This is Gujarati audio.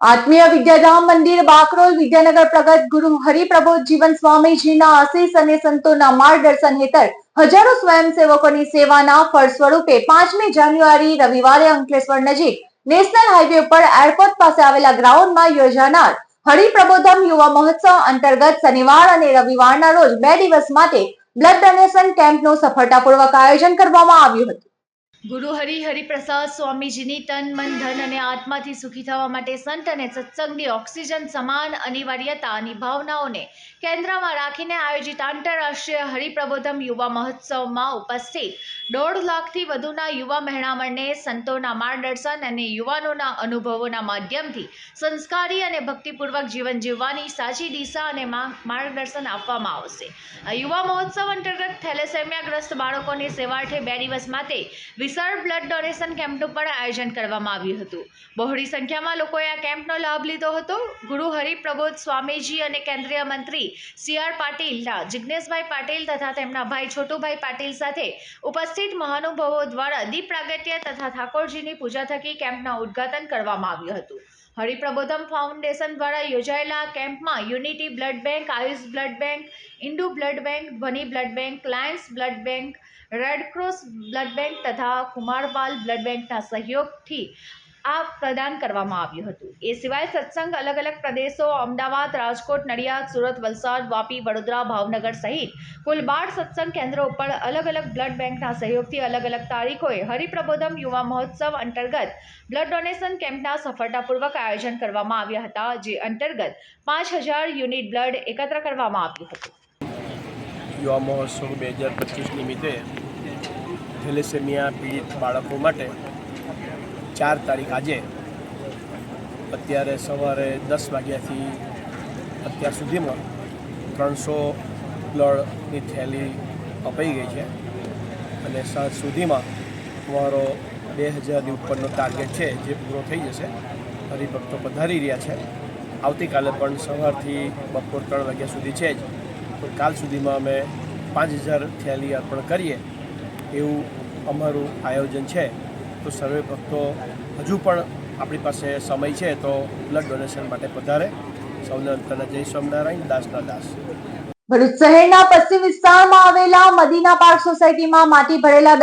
આત્મીય વિદ્યાધામ મંદિર બાકરોલ વિદ્યાનગર પ્રગત ગુરુ હરિપ્રબોધ જીવન સ્વામીજીના આશીષ અને સંતોના માર્ગદર્શન હેઠળ હજારો સ્વયંસેવકોની સેવાના ફળ સ્વરૂપે પાંચમી જાન્યુઆરી રવિવારે અંકલેશ્વર નજીક નેશનલ હાઈવે ઉપર એરપોર્ટ પાસે આવેલા ગ્રાઉન્ડમાં યોજાનાર હરિપ્રબોધમ યુવા મહોત્સવ અંતર્ગત શનિવાર અને રવિવારના રોજ બે દિવસ માટે બ્લડ ડોનેશન કેમ્પનું સફળતાપૂર્વક આયોજન કરવામાં આવ્યું હતું. ગુરુ હરિ હરિપ્રસાદ સ્વામીજીની તન મન ધન અને આત્માથી સુખી થવા માટે સંત અને સત્સંગની ઓક્સિજન સમાન અનિવાર્યતાની ભાવનાઓને કેન્દ્રમાં રાખીને આયોજિત આંતરરાષ્ટ્રીય હરિપ્રબોધમ યુવા મહોત્સવમાં ઉપસ્થિત દોઢ લાખથી વધુના યુવા મહેણામણને સંતોના માર્ગદર્શન અને યુવાનોના અનુભવોના માધ્યમથી સંસ્કારી અને ભક્તિપૂર્વક જીવન જીવવાની સાચી દિશા અને માર્ગદર્શન આપવામાં આવશે. આ યુવા મહોત્સવ અંતર્ગત થેલેસેમિયાગ્રસ્ત બાળકોની સેવાર્થે બે દિવસ માટે વિશાળ બ્લડ ડોનેશન કેમ્પનું પણ આયોજન કરવામાં આવ્યું હતું. બહોળી સંખ્યામાં લોકોએ આ કેમ્પનો લાભ લીધો હતો. ગુરુ હરિપ્રબોધ સ્વામીજી અને કેન્દ્રીય મંત્રી સી આર પાટીલના જિજ્ઞેશભાઈ પાટીલ તથા તેમના ભાઈ છોટુભાઈ પાટીલ સાથે ઉપસ્થિત મહાનુભાવો દ્વારા દીપ પ્રાગટ્ય તથા ઠાકોરજીની પૂજા થકી કેમ્પના ઉદ્ઘાટન કરવામાં આવ્યું હતું. હરિપ્રબોધમ ફાઉન્ડેશન દ્વારા યોજાયેલા કેમ્પમાં unity blood bank, Ayush blood bank, Indu blood bank, Dhvani blood bank, Lions blood bank, Red Cross blood bank તથા કુમારપાલ બ્લડ બેંકના સહયોગથી આ પ્રદાન કરવામાં આવ્યું હતું. એ સિવાય સત્સંગ અલગ અલગ પ્રદેશો, અમદાવાદ, રાજકોટ, નડિયાદ, સુરત, વલસાડ, વાપી, વડોદરા, ભાવનગર સહિત કુલ બાર સત્સંગ કેન્દ્રો ઉપર અલગ અલગ બ્લડ બેંકના સહયોગથી અલગ અલગ તારીખોએ હરિપ્રબોધમ યુવા મહોત્સવ અંતર્ગત બ્લડ ડોનેશન કેમ્પના સફળતાપૂર્વક આયોજન કરવામાં આવ્યા હતા, જે અંતર્ગત પાંચ હજાર યુનિટ બ્લડ એકત્ર કરવામાં આવ્યું હતું. યુવા મહોત્સવ બે હજાર પચીસ નિમિત્તે થેલેસેમિયા પીડિત બાળકો માટે ચાર તારીખ આજે. અત્યારે સવારે દસ વાગ્યાથી અત્યાર સુધીમાં ત્રણસો બ્લડની થેલી અપાઈ ગઈ છે. અને સાંજ સુધીમાં અમારો બે હજારની ઉપરનો ટાર્ગેટ છે, જે પૂરો થઈ જશે. હરિભક્તો પધારી રહ્યા છે. આવતીકાલે પણ સવારથી બપોર ત્રણ વાગ્યા સુધી છે જ. તો કાલ સુધીમાં અમે પાંચ હજાર થેલી અર્પણ કરીએ એવું અમારું આયોજન છે. તો સર્વે ભક્તો હજુ પણ આપણી પાસે સમય છે, તો બ્લડ ડોનેશન માટે પધારે. સૌને અંતરના જય સ્વામિનારાયણ, દાસના દાસ. ભરૂચ શહેરના પશ્ચિમ વિસ્તારમાં આવેલા મદીના પાર્ક સોસાયટીમાં માટી ભરેલા